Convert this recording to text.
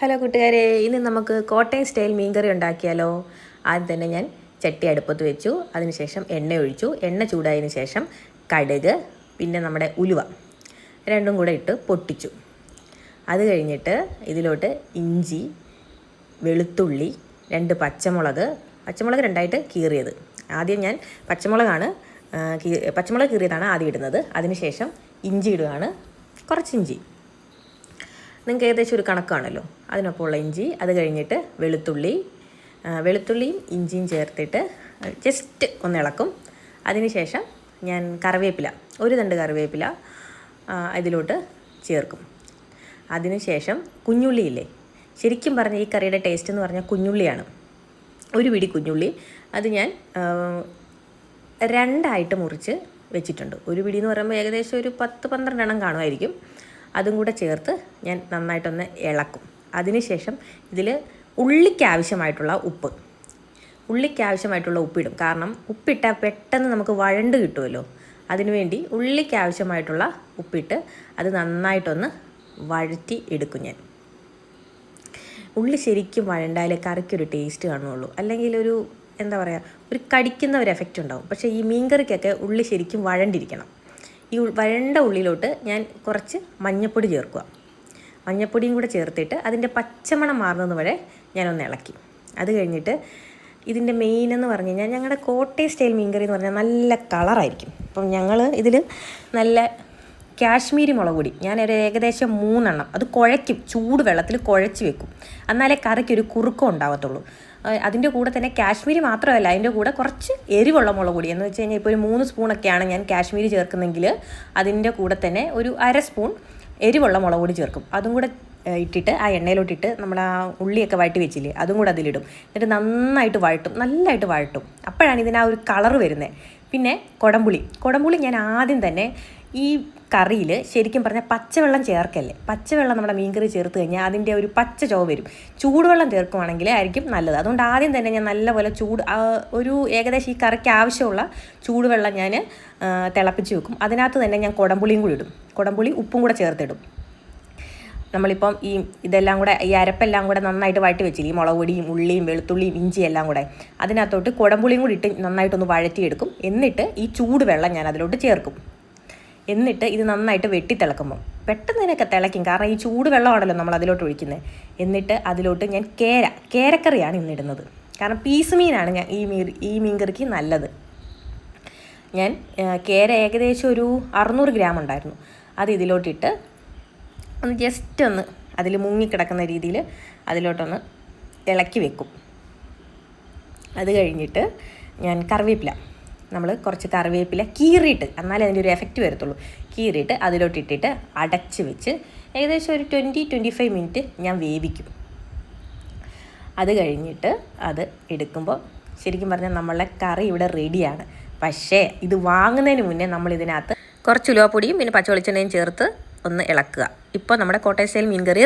Hello കൂട്ടുകാരെ ഇന്ന് നമുക്ക് കോട്ടയം സ്റ്റൈൽ മീൻകറി ഉണ്ടാക്കിയാലോ? ആദ്യം തന്നെ ഞാൻ ചട്ടി അടുപ്പത്ത് വെച്ചു അതിനുശേഷം എണ്ണ ഒഴിച്ചു എണ്ണ ചൂടായതിന് ശേഷം കടുക് പിന്നെ നമ്മുടെ ഉലുവ രണ്ടും കൂടെ ഇട്ട് പൊട്ടിച്ചു. അത് കഴിഞ്ഞിട്ട് ഇതിലോട്ട് ഇഞ്ചി വെളുത്തുള്ളി രണ്ട് പച്ചമുളക് പച്ചമുളക് രണ്ടായിട്ട് കീറിയത്. ആദ്യം ഞാൻ പച്ചമുളകാണ് പച്ചമുളക് കീറിയതാണ് ആദ്യം ഇടുന്നത്. അതിനുശേഷം ഇഞ്ചി ഇടുകയാണ് കുറച്ച് ഇഞ്ചി. നിങ്ങൾക്ക് ഏകദേശം ഒരു കണക്കാണല്ലോ. അതിനൊപ്പമുള്ള ഇഞ്ചി അത് കഴിഞ്ഞിട്ട് വെളുത്തുള്ളി. വെളുത്തുള്ളിയും ഇഞ്ചിയും ചേർത്തിട്ട് ജസ്റ്റ് ഒന്ന് ഇളക്കും. അതിനുശേഷം ഞാൻ കറിവേപ്പില ഒരു തണ്ട് കറിവേപ്പില ഇതിലോട്ട് ചേർക്കും. അതിനുശേഷം കുഞ്ഞുള്ളിയില്ലേ ശരിക്കും പറഞ്ഞാൽ ഈ കറിയുടെ ടേസ്റ്റ് എന്ന് പറഞ്ഞാൽ കുഞ്ഞുള്ളിയാണ്. ഒരു പിടി കുഞ്ഞുള്ളി. അത് ഞാൻ രണ്ടായിട്ട് മുറിച്ച് വെച്ചിട്ടുണ്ട്. ഒരു പിടി എന്ന് പറയുമ്പോൾ ഏകദേശം ഒരു പത്ത് പന്ത്രണ്ട് എണ്ണം കാണുമായിരിക്കും. അതും കൂടെ ചേർത്ത് ഞാൻ നന്നായിട്ടൊന്ന് ഇളക്കും. അതിനുശേഷം ഇതിൽ ഉള്ളിക്ക് ആവശ്യമായിട്ടുള്ള ഉപ്പ്. ഉള്ളിക്ക് ആവശ്യമായിട്ടുള്ള ഉപ്പിടും. കാരണം ഉപ്പിട്ടാൽ പെട്ടെന്ന് നമുക്ക് വഴണ്ട് കിട്ടുമല്ലോ അതിനുവേണ്ടി ഉള്ളിക്ക് ആവശ്യമായിട്ടുള്ള ഉപ്പിട്ട് അത് നന്നായിട്ടൊന്ന് വഴറ്റി എടുക്കും ഞാൻ. ഉള്ളി ശരിക്കും വഴണ്ടായാലേ കറിക്കൊരു ടേസ്റ്റ് കാണുള്ളൂ. അല്ലെങ്കിൽ ഒരു എന്താ പറയുക ഒരു കടിക്കുന്ന ഒരു എഫക്റ്റ് ഉണ്ടാവും. പക്ഷേ ഈ മീൻകറിക്കൊക്കെ ഉള്ളി ശരിക്കും വഴണ്ടിരിക്കണം. ഈ വഴണ്ട ഉള്ളിലോട്ട് ഞാൻ കുറച്ച് മഞ്ഞൾപ്പൊടി ചേർക്കുക. മഞ്ഞൾപ്പൊടിയും കൂടെ ചേർത്തിട്ട് അതിന്റെ പച്ചമണം മാറുന്നത് വരെ ഞാനൊന്ന് ഇളക്കി. അത് കഴിഞ്ഞിട്ട് ഇതിന്റെ മെയിൻ എന്ന് പറഞ്ഞു കഴിഞ്ഞാൽ ഞങ്ങളുടെ കോട്ടയം സ്റ്റൈൽ മീൻകറി എന്ന് പറഞ്ഞാൽ നല്ല കളറായിരിക്കും. അപ്പം ഞങ്ങൾ ഇതിൽ നല്ല കാശ്മീരി മുളക് പൊടി ഞാനൊരു ഏകദേശം മൂന്നെണ്ണം അത് കുഴയ്ക്കും ചൂട് വെള്ളത്തിൽ കുഴച്ച് വെക്കും. എന്നാലേ കറിക്ക് ഒരു കുറുക്കം ഉണ്ടാവത്തുള്ളൂ. ആ, അതിന്റെ കൂടെ തന്നെ കാശ്മീരി മാത്രമല്ല അതിന്റെ കൂടെ കുറച്ച് എരിവുള്ള മുളക് പൊടി. എന്ന് വെച്ച് കഴിഞ്ഞാൽ ഇപ്പോൾ ഒരു മൂന്ന് സ്പൂണൊക്കെയാണ് ഞാൻ കാശ്മീരി ചേർക്കുന്നെങ്കിൽ അതിന്റെ കൂടെ തന്നെ ഒരു അര സ്പൂൺ എരിവുള്ള മുളക് പൊടി ചേർക്കും. അതും കൂടെ ഇട്ടിട്ട് ആ എണ്ണയിലോട്ടിട്ട് നമ്മൾ ആ ഉള്ളിയൊക്കെ വഴറ്റി വെച്ചില്ലേ അതും കൂടെ അതിലിടും. എന്നിട്ട് നന്നായിട്ട് വഴട്ടും നല്ലതായിട്ട് വഴട്ടും. അപ്പോഴാണ് ഇതിന് ആ ഒരു കളറ് വരുന്നത് പിന്നെ കുടംപുളി. കുടംപുളി ഞാൻ ആദ്യം തന്നെ ഈ കറിയിൽ ശരിക്കും പറഞ്ഞാൽ പച്ചവെള്ളം ചേർക്കല്ലേ? പച്ചവെള്ളം നമ്മുടെ മീൻകറി ചേർത്ത് കഴിഞ്ഞാൽ അതിന്റെ ഒരു പച്ച ചുവ വരും. ചൂടുവെള്ളം ചേർക്കുവാണെങ്കിൽ ആയിരിക്കും നല്ലത്. അതുകൊണ്ട് ആദ്യം തന്നെ ഞാൻ നല്ലപോലെ ചൂട് ഒരു ഏകദേശം ഈ കറിക്ക് ആവശ്യമുള്ള ചൂടുവെള്ളം ഞാൻ തിളപ്പിച്ച് വെക്കും. അതിനകത്ത് തന്നെ ഞാൻ കുടംപുളിയും കൂടി ഇടും. കുടംപുളി ഉപ്പും കൂടെ ചേർത്തിടും. നമ്മളിപ്പം ഈ ഇതെല്ലാം കൂടെ ഈ അരപ്പെല്ലാം കൂടെ നന്നായിട്ട് വഴറ്റി വെച്ചില്ല? ഈ മുളക് പൊടിയും ഉള്ളിയും വെളുത്തുള്ളിയും ഇഞ്ചി എല്ലാം കൂടെ. അതിനകത്തോട്ട് കുടംപുളിയും കൂടി ഇട്ട് നന്നായിട്ടൊന്ന് വഴറ്റിയെടുക്കും. എന്നിട്ട് ഈ ചൂടുവെള്ളം ഞാൻ അതിലോട്ട് ചേർക്കും. എന്നിട്ട് ഇത് നന്നായിട്ട് വെട്ടി പെട്ടെന്ന് ഇതിനൊക്കെ തിളയ്ക്കും. കാരണം ഈ ചൂട് വെള്ളമാണല്ലോ നമ്മൾ അതിലോട്ട് ഒഴിക്കുന്നത് എന്നിട്ട് അതിലോട്ട് ഞാൻ കേര കേരക്കറിയാണ് ഇന്നിടുന്നത് കാരണം പീസ് മീനാണ് ഞാൻ ഈ മീൻ ഈ മീൻകറിക്ക് നല്ലത്. ഞാൻ കേര ഏകദേശം ഒരു അറുന്നൂറ് ഗ്രാം ഉണ്ടായിരുന്നു. അത് ഇതിലോട്ടിട്ട് ഒന്ന് ജസ്റ്റ് ഒന്ന് അതിൽ മുങ്ങിക്കിടക്കുന്ന രീതിയിൽ അതിലോട്ടൊന്ന് ഇളക്കി വെക്കും. അത് കഴിഞ്ഞിട്ട് ഞാൻ കറിവേപ്പില നമ്മൾ കുറച്ച് കറിവേപ്പില കീറിയിട്ട് എന്നാലേ അതിന്റെ ഒരു എഫക്റ്റ് വരത്തുള്ളൂ. കീറിയിട്ട് അതിലോട്ട് ഇട്ടിട്ട് അടച്ച് വെച്ച് ഏകദേശം ഒരു ട്വന്റി ട്വന്റി ഫൈവ് മിനിറ്റ് ഞാൻ വേവിക്കും. അത് കഴിഞ്ഞിട്ട് അത് എടുക്കുമ്പോൾ ശരിക്കും പറഞ്ഞാൽ നമ്മളെ കറി ഇവിടെ റെഡിയാണ് പക്ഷേ ഇത് വാങ്ങുന്നതിന് മുന്നേ നമ്മൾ ഇതിനകത്ത് കുറച്ച് ഉലുവപ്പൊടിയും പിന്നെ പച്ചവെളിച്ചെണ്ണയും ചേർത്ത് ഒന്ന് ഇളക്കുക. ഇപ്പോൾ നമ്മുടെ കോട്ടയം സ്റ്റൈൽ മീൻ കറി